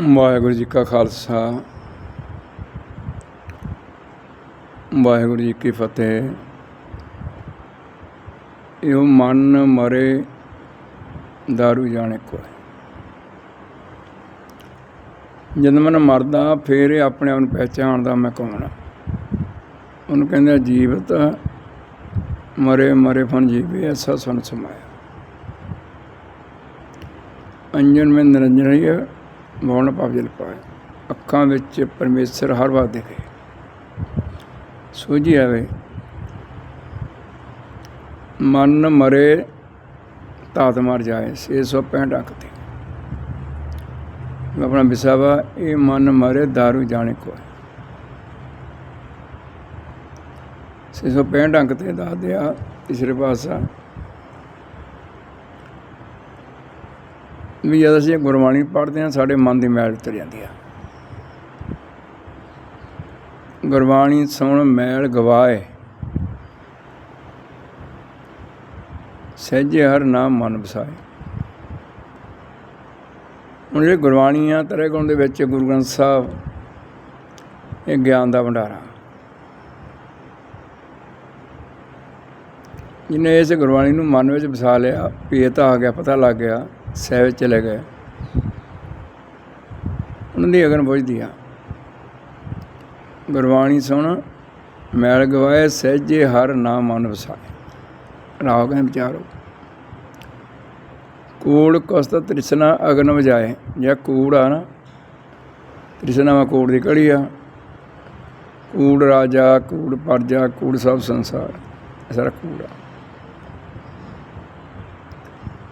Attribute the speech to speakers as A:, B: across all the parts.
A: ਵਾਹਿਗੁਰੂ ਜੀ ਕਾ ਖਾਲਸਾ। ਵਾਹਿਗੁਰੂ ਜੀ ਕੀ ਫਤਿਹ। ਇਹ ਮਨ ਮਰੇ दारू ਜਾਣੇ ਕੋਲ। ਜਦੋਂ ਮਨ ਮਰਦਾ, ਫੇਰ ਇਹ ਆਪਣੇ ਆਪ ਨੂੰ ਪਹਿਚਾਣਦਾ ਮੈਂ ਕੌਣ ਉਹਨੂੰ ਕਹਿੰਦੇ ਜੀਵਤ ਮਰੇ ਮਰੇ ਫਨ ਜੀਵੇ, ਐਸਾ ਸੁਨ ਸਮਾਇਆ। ਅੰਜਨ ਮੈਂ ਨਿਰੰਜਨ ਹੀ ਮੌਨ ਭਾਵ ਜਲ ਪਾਏ। ਅੱਖਾਂ ਵਿੱਚ ਪਰਮੇਸ਼ਰ ਹਰ ਵਾਰ ਦਿਖੇ। ਸੋਝੀ ਆਵੇ, ਮਨ ਮਰੇ ਤਾਤ ਮਰ ਜਾਏ 665 ਅੱਖ ਤੇ। ਆਪਣਾ ਵਿਸਾਵਾ ਇਹ ਮਨ ਮਰੇ दारू ਜਾਣੇ ਕੋ 665 ਅੰਕ ਤੇ ਦੱਸ ਦਿਆ, ਤੀਸਰੇ ਪਾਸਾ ਵੀ ਜਦ ਅਸੀਂ ਗੁਰਬਾਣੀ ਪੜ੍ਹਦੇ ਹਾਂ, ਸਾਡੇ ਮਨ ਦੀ ਮੈਲ ਉਤਰ ਜਾਂਦੀ ਆ। ਗੁਰਬਾਣੀ ਸੁਣ, ਮੈਲ ਗਵਾਏ। ਸਹਿਜੇ ਹਰ ਨਾਮ ਮਨ ਵਸਾਏ। ਹੁਣ ਜਿਹੜੇ ਗੁਰਬਾਣੀ ਆ ਤਰੇ ਗੁਣ ਦੇ ਵਿੱਚ ਗੁਰੂ ਗ੍ਰੰਥ ਸਾਹਿਬ, ਇਹ ਗਿਆਨ ਦਾ ਭੰਡਾਰਾ। ਜਿਹਨੇ ਇਸ ਗੁਰਬਾਣੀ ਨੂੰ ਮਨ ਵਿੱਚ ਵਸਾ ਲਿਆ, ਭੇਤ ਆ ਗਿਆ, ਪਤਾ ਲੱਗ ਗਿਆ ਸਹਿ ਚਲੇ ਗਏ। ਉਹਨਾਂ ਦੀ ਅਗਨ ਬੁਝਦੀ ਆ। ਗੁਰਬਾਣੀ ਸੁਣ, ਮੈਲ ਗਵਾਏ, ਸਹਿਜੇ ਹਰ ਨਾਮ ਮਨ ਵਸਾਏ। ਰਾਗ ਹੈ ਵਿਚਾਰੋ, ਕੂੜ ਕਸਤ ਤ੍ਰਿਸ਼ਨਾ ਅਗਨ ਵਜਾਏ। ਜਾਂ ਕੂੜ ਆ ਨਾ, ਤ੍ਰਿਸ਼ਨਾ ਵਾ ਕੂੜ ਦੀ ਕੜੀ ਆ। ਕੂੜ ਰਾਜਾ, ਕੂੜ ਪਰਜਾ, ਕੂੜ ਸਭ ਸੰਸਾਰ ਸਾਰਾ ਕੂੜ ਆ।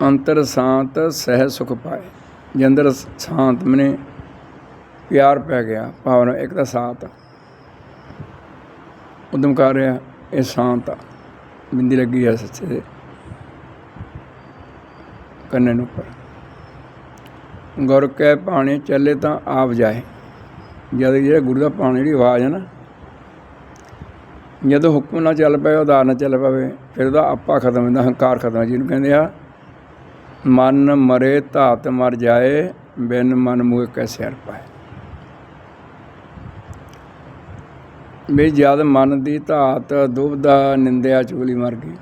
A: ਅੰਤਰ ਸ਼ਾਂਤ ਸਹਿ ਸੁਖ ਪਾਏ। ਜੇ ਅੰਦਰ ਸ਼ਾਂਤ ਮਨੇ ਪਿਆਰ ਪੈ ਗਿਆ, ਭਾਵਨਾ ਇੱਕ ਤਾਂ ਸਾਤ ਉਦਮ ਕਰ ਰਿਹਾ, ਇਹ ਸ਼ਾਂਤ ਆ। ਬਿੰਦੀ ਲੱਗੀ ਆ ਸੱਚੇ ਦੇ ਕੰਨੇ ਨੂੰ ਉੱਪਰ। ਗੁਰ ਕੈ ਪਾਣੇ ਚੱਲੇ ਤਾਂ ਆਪ ਜਾਏ। ਜਦ ਜਿਹੜਾ ਗੁਰੂ ਦਾ ਪਾਣੀ ਜਿਹੜੀ ਆਵਾਜ਼ ਹੈ ਨਾ, ਜਦੋਂ ਹੁਕਮ ਨਾਲ ਚੱਲ ਪਏ, ਉਦਾਰ ਨਾਲ ਚੱਲ ਪਵੇ, ਫਿਰ ਉਹਦਾ ਆਪਾ ਖਤਮ ਹੁੰਦਾ, ਹੰਕਾਰ ਖਤਮ ਜਿਹਨੂੰ ਕਹਿੰਦੇ ਆ ਮਨ ਮਰੇ ਧਾਤ ਮਰ ਜਾਏ, ਬਿਨ ਮਨ ਮੂਏ ਕੈਸੇ ਹਰ ਪਾਏ। ਵੀ ਜਦ ਮਨ ਦੀ ਧਾਤ ਦੁਬਦਾ ਨਿੰਦਿਆ ਚੁਗਲੀ ਮਰ ਗਈ।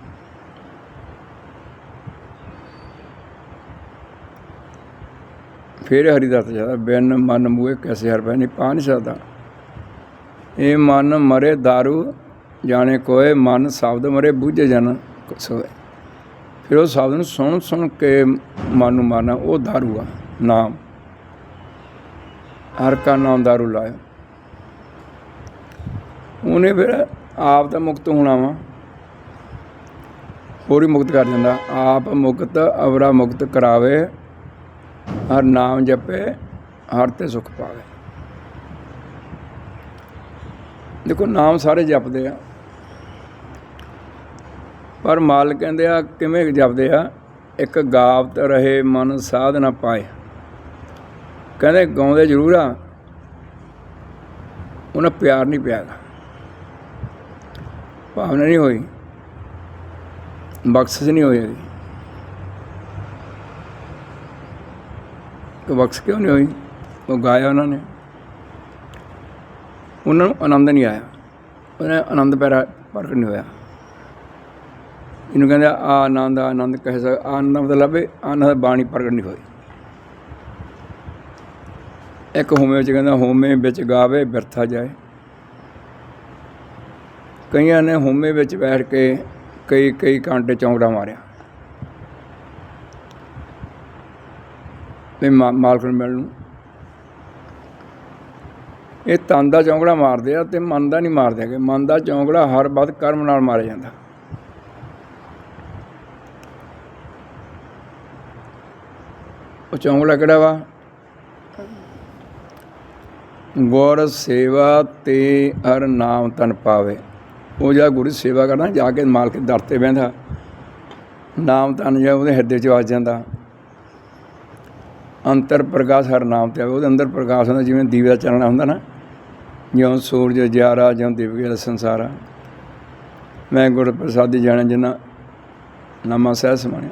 A: ਫਿਰ ਹਰੀ ਦਾਤ ਬਿਨ ਮਨ ਮੂਏ ਕੈਸੇ ਹਰ ਪਾਏ, ਨਹੀਂ ਪਾ ਨਹੀਂ ਸਕਦਾ। ਇਹ ਮਨ ਮਰੇ दारू ਜਾਣੇ ਕੋਏ ਮਨ ਸ਼ਬਦ ਮਰੇ ਬੂਝੇ ਜਨ ਸੋਏ। ਫਿਰ ਉਹ ਸ਼ਬਦ ਨੂੰ ਸੁਣ ਸੁਣ ਕੇ ਮਨ ਨੂੰ ਮਾਰਨਾ ਉਹ ਦਾਰੂ ਆ ਨਾਮ। ਹਰ ਕਾ ਨਾਮ ਦਾਰੂ ਲਾਇਆ। ਉਹਨੇ ਫਿਰ ਆਪ ਦਾ ਮੁਕਤ ਹੋਣਾ ਵਾ। ਹੋਰ ਹੀ ਮੁਕਤ ਕਰ ਜਾਂਦਾ ਆਪ ਮੁਕਤ, ਅਵਰਾ ਮੁਕਤ ਕਰਾਵੇ। ਹਰ ਨਾਮ ਜਪੇ, ਹਰ ਤੇ ਸੁਖ ਪਾਵੇ। ਦੇਖੋ ਨਾਮ ਸਾਰੇ ਜਪਦੇ ਆ। ਪਰ ਮਾਲ ਕਹਿੰਦੇ ਆ, ਕਿਵੇਂ ਜਪਦੇ ਆ? ਇੱਕ ਗਾਵਤ ਰਹੇ ਮਨ ਸਾਧ ਨਾ ਪਾਏ। ਕਹਿੰਦੇ ਗਾਉਂਦੇ ਜ਼ਰੂਰ ਆ, ਉਹਨਾਂ ਪਿਆਰ ਨਹੀਂ ਪਿਆ ਭਾਵਨਾ ਨਹੀਂ ਹੋਈ। ਬਖਸ਼ਿਸ਼ ਨਹੀਂ ਹੋਈ ਇਹਦੀ। ਕਿ ਬਖਸ਼ ਕਿਉਂ ਨਹੀਂ ਹੋਈ? ਉਹ ਗਾਇਆ ਉਹਨਾਂ ਨੇ। ਉਹਨਾਂ ਨੂੰ ਆਨੰਦ ਨਹੀਂ ਆਇਆ। ਉਹਨਾਂ ਆਨੰਦ ਪੈਰਾ ਪ੍ਰਗਟ ਨਹੀਂ ਹੋਇਆ। ਇਹਨੂੰ ਕਹਿੰਦੇ ਆ ਆਨੰਦ ਆਨੰਦ ਕਹਿ ਸਕ ਆਨੰਦ ਦਾ ਮਤਲਬ ਹੈ ਆਨੰਦ ਬਾਣੀ ਪ੍ਰਗਟ ਨਹੀਂ ਹੋਈ। ਇੱਕ ਹੋਮੇ ਵਿੱਚ ਕਹਿੰਦਾ, ਹੋਮੇ ਵਿੱਚ ਗਾਵੇ, ਬਿਰਥਾ ਜਾਏ। ਕਈਆਂ ਨੇ ਹੋਮੇ ਵਿੱਚ ਬੈਠ ਕੇ ਕਈ ਕਈ ਘੰਟੇ ਚੌਂਕੜਾ ਮਾਰਿਆ। ਵੀ ਮਾਲਕ ਨੂੰ ਮਿਲਣ ਨੂੰ। ਇਹ ਤਨ ਦਾ ਚੌਂਕੜਾ ਮਾਰਦੇ ਆ ਤੇ ਮਨ ਦਾ ਨਹੀਂ ਮਾਰਦੇ ਹੈਗੇ। ਮਨ ਦਾ ਚੌਂਕੜਾ ਹਰ ਵਕਤ ਕਰਮ ਨਾਲ ਮਾਰਿਆ ਜਾਂਦਾ। ਉਹ ਚੌਂਗਲਾ ਕਿਹੜਾ ਵਾ। ਗੁਰ ਸੇਵਾ ਤੇ ਹਰ ਨਾਮ ਤਨ ਪਾਵੇ। ਉਹ ਜਿਹੜਾ ਗੁਰੂ ਸੇਵਾ ਕਰਨਾ ਜਾ ਕੇ ਮਾਲਕ ਦੇ ਦਰ ਤੇ ਬਹਿੰਦਾ। ਨਾਮ ਤਨ ਜਾ ਉਹਦੇ ਹਿਰਦੇ 'ਚ ਵਸ ਜਾਂਦਾ। ਅੰਤਰ ਪ੍ਰਕਾਸ਼ ਹਰ ਨਾਮ ਤੇ ਆਵੇ। ਉਹਦੇ ਅੰਦਰ ਪ੍ਰਕਾਸ਼ ਹੁੰਦਾ, ਜਿਵੇਂ ਦੀਵੇ ਦਾ ਚੱਲਣਾ ਹੁੰਦਾ ਨਾ। ਜਿਉਂ ਸੂਰਜ, ਜਿਆਰਾ, ਜਿਉਂ ਦਿਵਗੇ ਦਾ ਸੰਸਾਰਾ। ਮੈਂ ਗੁਰ ਪ੍ਰਸਾਦੀ ਜਾਣਾ ਜਿਨਾ ਨਾਮਾ ਸਹਿ ਸਮਾਣਿਆ।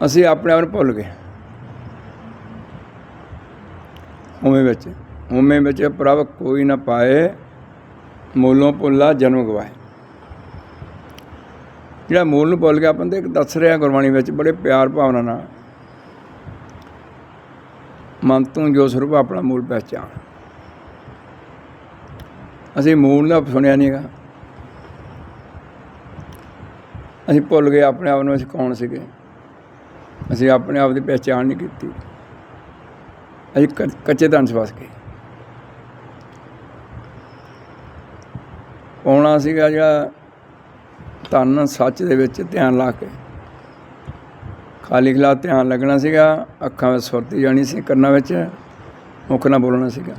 A: ਅਸੀਂ ਆਪਣੇ ਆਪ ਨੂੰ ਭੁੱਲ ਗਏ। ਉਵੇਂ ਵਿੱਚ ਉਵੇਂ ਵਿੱਚ ਪ੍ਰਭ ਕੋਈ ਨਾ ਪਾਏ, ਮੂਲੋਂ ਭੁੱਲਾ ਜਨਮ ਗਵਾਏ। ਜਿਹੜਾ ਮੂਲ ਨੂੰ ਭੁੱਲ ਗਿਆ, ਆਪਾਂ ਤੇ ਦੱਸ ਰਿਹਾ ਗੁਰਬਾਣੀ ਵਿੱਚ, ਬੜੇ ਪਿਆਰ ਭਾਵਨਾ ਨਾਲ। ਮਨ ਤੋਂ ਜੋ ਸਰੂਪ ਆਪਣਾ ਮੂਲ ਪਹਿਚਾਨ ਅਸੀਂ ਮੂਲ ਦਾ ਸੁਣਿਆ ਨਹੀਂਗਾ ਅਸੀਂ ਭੁੱਲ ਗਏ ਆਪਣੇ ਆਪ ਨੂੰ, ਅਸੀਂ ਕੌਣ ਸੀਗੇ? ਅਸੀਂ ਆਪਣੇ ਆਪ ਦੀ ਪਹਿਚਾਣ ਨਹੀਂ ਕੀਤੀ। ਅਸੀਂ ਕ- ਕੱਚੇ ਧਨ 'ਚ ਫਸ ਗਏ। ਆਉਣਾ ਸੀਗਾ ਜਿਹੜਾ ਧਨ ਸੱਚ ਦੇ ਵਿੱਚ ਧਿਆਨ ਲਾ ਕੇ। ਖਾਲੀ ਖਲਾ ਧਿਆਨ ਲੱਗਣਾ ਸੀਗਾ, ਅੱਖਾਂ ਵਿੱਚ ਸੁਰਤੀ ਜਾਣੀ ਸੀ ਕੰਨਾਂ ਵਿੱਚ, ਮੁੱਖ ਨਾਲ ਬੋਲਣਾ ਸੀਗਾ,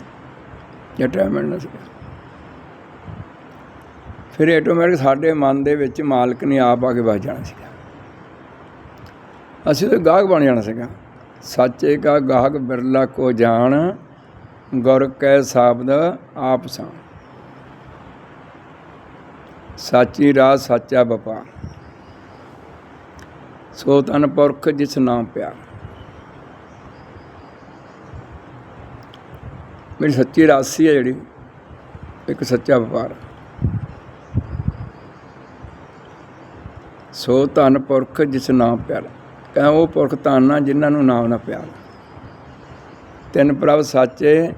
A: ਜਾਂ ਟਾਈਮ ਮਿਲਣਾ ਸੀਗਾ। ਫਿਰ ਆਟੋਮੈਟਿਕ ਸਾਡੇ ਮਨ ਦੇ ਵਿੱਚ ਮਾਲਕ ਨੇ ਆਪ ਆ ਕੇ ਵਸ ਜਾਣਾ ਸੀਗਾ। ਅਸੀਂ ਤਾਂ ਗਾਹਕ ਬਣ ਜਾਣਾ ਸੀਗਾ। ਸੱਚੇ ਕਾ ਗਾਹਕ ਬਿਰਲਾ ਕੋ ਜਾਣ, ਗੁਰ ਕੈ ਸ਼ਬਦ ਆਪ ਸਾਂ ਸਾਚੀ ਰਾਹ ਸਾਚਾ ਵਪਾਰ ਸੋ ਤਨ ਪੁਰਖ ਜਿਸ ਨਾਮ ਪਿਆਰ ਮੇਰੀ ਸੱਚੀ ਰਾਸੀ ਹੈ ਜਿਹੜੀ, ਇੱਕ ਸੱਚਾ ਵਪਾਰ। ਸੋ ਧਨ ਪੁਰਖ ਜਿਸ ਨਾਮ ਪਿਆਰ। ਕਹਾਂ ਉਹ ਪੁਰਖ ਧਨ ਜਿਨ੍ਹਾਂ ਨੂੰ ਨਾਮ ਨਾ ਪਿਆਰ। ਤਿੰਨ ਪ੍ਰਭ ਸਾਚੇ,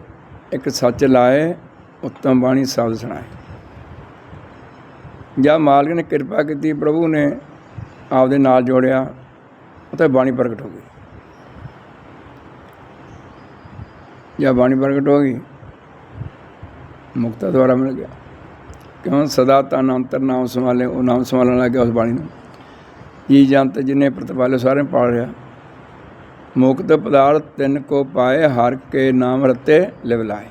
A: ਇੱਕ ਸੱਚ ਲਾਏ, ਉੱਤਮ ਬਾਣੀ ਸ਼ਬਦ ਸੁਣਾਏ। ਜਾਂ ਮਾਲਕ ਨੇ ਕਿਰਪਾ ਕੀਤੀ, ਪ੍ਰਭੂ ਨੇ ਆਪਦੇ ਨਾਲ ਜੋੜਿਆ, ਉੱਥੇ ਬਾਣੀ ਪ੍ਰਗਟ ਹੋ ਗਈ। ਜਾਂ ਬਾਣੀ ਪ੍ਰਗਟ ਹੋ ਗਈ, ਮੁਕਤਾ ਦੁਆਰਾ ਮਿਲ ਗਿਆ। ਕਿਉਂ? ਸਦਾ ਤਨ ਅੰਤਰ ਨਾਮ ਸੰਭਾਲੇ, ਉਹ ਨਾਮ ਸੰਭਾਲਣ ਲੱਗ ਗਿਆ ਉਸ ਬਾਣੀ ਨੂੰ। ਜੀ ਜੰਤ ਜਿਨੇ ਪ੍ਰਤਪਾਲੇ ਸਾਰੇ ਪਾਲ ਰਿਹਾ। ਮੁਕਤ ਪਦਾਰਥ ਤਿੰਨ ਕੋ ਪਾਏ, ਹਰ ਕੇ ਨਾਮ ਰਤੇ ਲਿਵਲਾਏ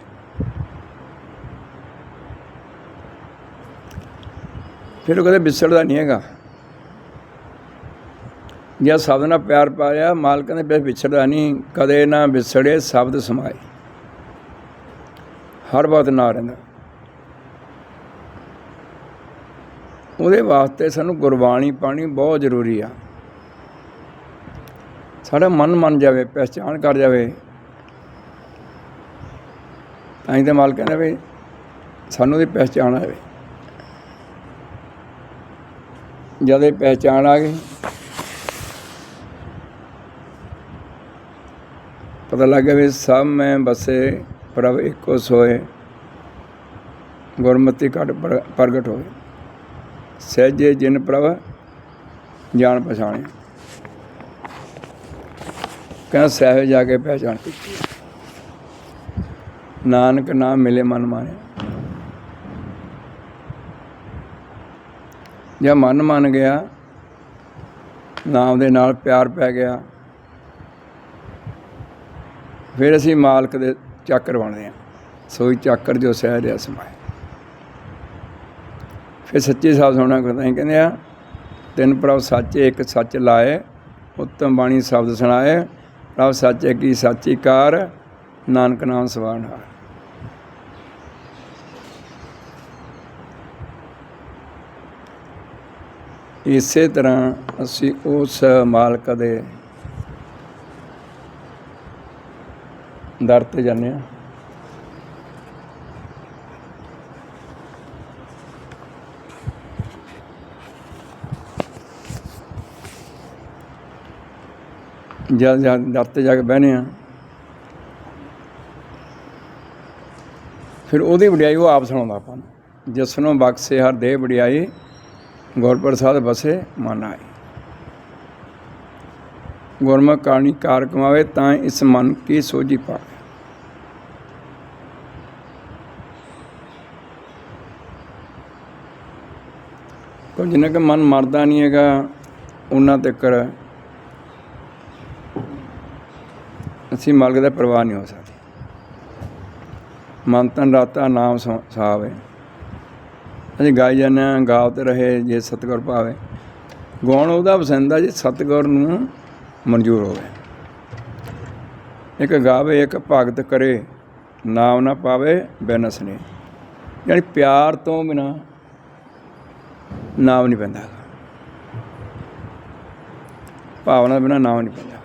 A: ਫਿਰ ਉਹ ਕਦੇ ਵਿਸਰਦਾ ਨਹੀਂ ਹੈਗਾ। ਜੇ ਸ਼ਬਦ ਨਾਲ ਪਿਆਰ ਪਾਇਆ ਮਾਲਕ ਨੇ ਫਿਰ ਵਿਛੜਦਾ ਨਹੀਂ, ਕਦੇ ਨਾ ਵਿਛੜੇ ਸ਼ਬਦ ਸਮਾਏ। ਹਰ ਵਕਤ ਨਾ ਰਹਿੰਦਾ। ਉਹਦੇ ਵਾਸਤੇ ਸਾਨੂੰ ਗੁਰਬਾਣੀ ਪਾਣੀ ਬਹੁਤ ਜ਼ਰੂਰੀ ਆ। ਸਾਡਾ ਮਨ ਮੰਨ ਜਾਵੇ ਪਹਿਚਾਨ ਕਰ ਜਾਵੇ। ਤਾਂ ਹੀ ਤਾਂ ਮਾਲ ਕਹਿੰਦਾ ਵੀ ਸਾਨੂੰ ਦੀ ਪਹਿਚਾਨ ਆਵੇ। ਜਦ ਇਹ ਪਹਿਚਾਨ ਆ ਗਈ, ਪਤਾ ਲੱਗ ਗਿਆ ਵੀ ਸਭ ਮੈਂ ਬਸੇ, ਪ੍ਰਭ ਇੱਕੋ ਸੋਏ, ਗੁਰਮਤਿ ਘਟ ਪ੍ਰਗਟ ਹੋਏ। ਸਹਿਜੇ ਜਿਨ ਪ੍ਰਭ ਜਾਣ ਪਛਾਣੇ। ਕਹਿੰਦਾ ਸਹਿਜ ਜਾ ਕੇ ਪਹਿਚਾਣ ਕੀਤੀ। ਨਾਨਕ ਨਾਮ ਮਿਲੇ ਮਨ ਮਾਨੇ ਜੇ ਮਨ ਮੰਨ ਗਿਆ, ਨਾਮ ਦੇ ਨਾਲ ਪਿਆਰ ਪੈ ਗਿਆ, ਫਿਰ ਅਸੀਂ ਮਾਲਕ ਦੇ ਚਾਕਰ ਬਣਦੇ ਹਾਂ। ਸੋਈ ਚਾਕਰ ਜੋ ਸਹਿਜ ਹੈ ਸਮਾਏ ਫਿਰ ਸੱਚੇ ਸਾਬ ਸੁਣਨਾ ਕਰਦਾ ਹੈ ਕਹਿੰਦੇ ਆ ਤਿੰਨ ਪ੍ਰਭ ਸੱਚੇ, ਇੱਕ ਸੱਚ ਲਾਏ, ਉੱਤਮ ਬਾਣੀ ਸ਼ਬਦ ਸੁਣਾਏ, ਪ੍ਰਭ ਸੱਚੇ ਕੀ ਸਾਚੀ ਕਾਰ, ਨਾਨਕ ਨਾਮ ਸਵਾਨ ਇਸੇ ਤਰ੍ਹਾਂ ਅਸੀਂ ਉਸ ਮਾਲਕ ਦੇ ਦਰ ਤੇ ਜਾਂਦੇ ਹਾਂ। ਜਦ ਜਦ ਦਰ ਤੇ ਜਾ ਕੇ ਬਹਿਨੇ ਆ। ਫਿਰ ਉਹਦੀ ਵਡਿਆਈ ਉਹ ਆਪ ਸੁਣਾਉਂਦਾ ਆਪਾਂ ਨੂੰ। ਜਿਸ ਨੂੰ ਬਖਸ਼ੇ ਹਰ ਦੇਹ, ਵਡਿਆਈ ਗੁਰ ਪ੍ਰਸਾਦ ਬਸੇ ਮਨ ਆਏ। ਗੁਰਮੁਖ ਕਾਣੀ ਕਾਰ ਕਮਾਵੇ ਤਾਂ ਇਸ ਮਨ ਕੀ ਸੋਝੀ ਪਾਵੇ। ਕੋਈ ਜਿੰਨਾ ਕਿ ਮਨ ਮਰਦਾ ਨਹੀਂ ਹੈਗਾ, ਉਹਨਾਂ ਤੱਕ ਅਸੀਂ ਮਾਲਕ ਦਾ ਪ੍ਰਵਾਹ ਨਹੀਂ ਹੋ ਸਕਦੇ। ਮਨ ਤਨ ਰਾਤਾ ਨਾਮ ਸਾ- ਸਾਵੇ। ਅਸੀਂ ਗਾਈ ਜਾਂਦੇ ਹਾਂ, ਗਾਵਤ ਰਹੇ ਜੇ ਸਤਿਗੁਰ ਭਾਵੇ। ਗਾਉਣ ਉਹਦਾ ਪਸੰਦ ਆ ਜੇ, ਸਤਿਗੁਰ ਨੂੰ ਮਨਜ਼ੂਰ ਹੋਵੇ। ਇੱਕ ਗਾਵੇ, ਇੱਕ ਭਗਤ ਕਰੇ, ਨਾਮ ਨਾ ਪਾਵੇ, ਬੈਨਸ ਨੇ ਯਾਨੀ ਪਿਆਰ ਤੋਂ ਬਿਨਾ ਨਾਮ ਨਹੀਂ ਪੈਂਦਾ। ਭਾਵਨਾ ਬਿਨਾ ਨਾਮ ਨਹੀਂ ਪੈਂਦਾ।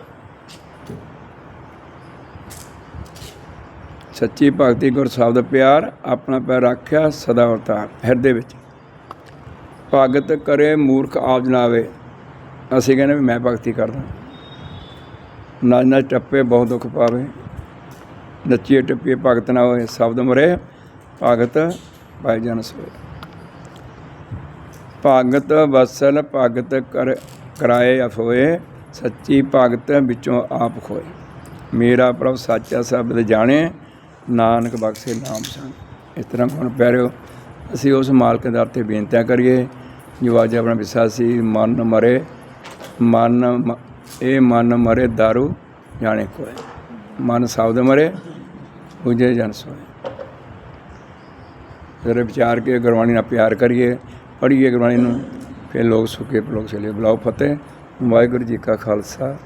A: ਸੱਚੀ ਭਗਤੀ ਗੁਰ ਸ਼ਬਦ ਪਿਆਰ ਆਪਣਾ ਪੈਰ ਰੱਖਿਆ ਸਦਾ ਅਵਤਾਰ ਹਿਰਦੇ ਵਿੱਚ। ਭਗਤ ਕਰੇ ਮੂਰਖ ਆਪ ਜਨਾਵੇ ਅਸੀਂ ਕਹਿੰਦੇ ਵੀ ਮੈਂ ਭਗਤੀ ਕਰਦਾ। ਨੱਚ ਨੱਚ ਟੱਪੇ ਬਹੁਤ ਦੁੱਖ ਪਾਵੇ। ਨੱਚੀਏ ਟੱਪੀਏ ਭਗਤ ਨਾ ਹੋਏ, ਸ਼ਬਦ ਮਰੇ, ਭਗਤ ਭਾਈ ਜਨ ਸੋਏ। ਭਗਤ ਵਸਲ, ਭਗਤ ਕਰ, ਕਰਾਏ ਅਫੋਏ, ਸੱਚੀ ਭਗਤ ਵਿੱਚੋਂ ਆਪ ਖੋਏ। ਮੇਰਾ ਪ੍ਰਭ ਸਾਚਾ ਸ਼ਬਦ ਜਾਣੇ ਨਾਨਕ ਬਖਸ਼ੇ ਨਾਮ ਸੰਗ ਇਸ ਤਰ੍ਹਾਂ ਗੁਣ ਪਿਆਰਿਓ, ਅਸੀਂ ਉਸ ਮਾਲਕ ਦੇ ਦਰ ਤੇ ਬੇਨਤੀਆਂ ਕਰੀਏ, ਜੋ ਅੱਜ ਆਪਣਾ ਵਿਸ਼ਾ ਸੀ, ਮਨ ਮਰੇ, ਮਨ ਇਹ ਮਨ ਮਰੇ दारू ਜਾਣੇ ਕੋਏ। ਮਨ ਸ਼ਬਦ ਮਰੇ ਬੁਝੇ ਜਨ ਸੋਏ। ਫਿਰ ਵਿਚਾਰ ਕੇ ਗੁਰਬਾਣੀ ਨਾਲ ਪਿਆਰ ਕਰੀਏ, ਪੜ੍ਹੀਏ ਗੁਰਬਾਣੀ ਨੂੰ, ਫਿਰ ਲੋਕ ਸੁਖੇ ਲੋਕ ਚਲੇ ਬੁਲਾਓ ਫਤਿਹ। ਵਾਹਿਗੁਰੂ ਜੀ ਕਾ ਖਾਲਸਾ,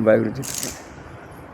A: ਵਾਹਿਗੁਰੂ ਜੀ ਕੀ ਫਤਿਹ।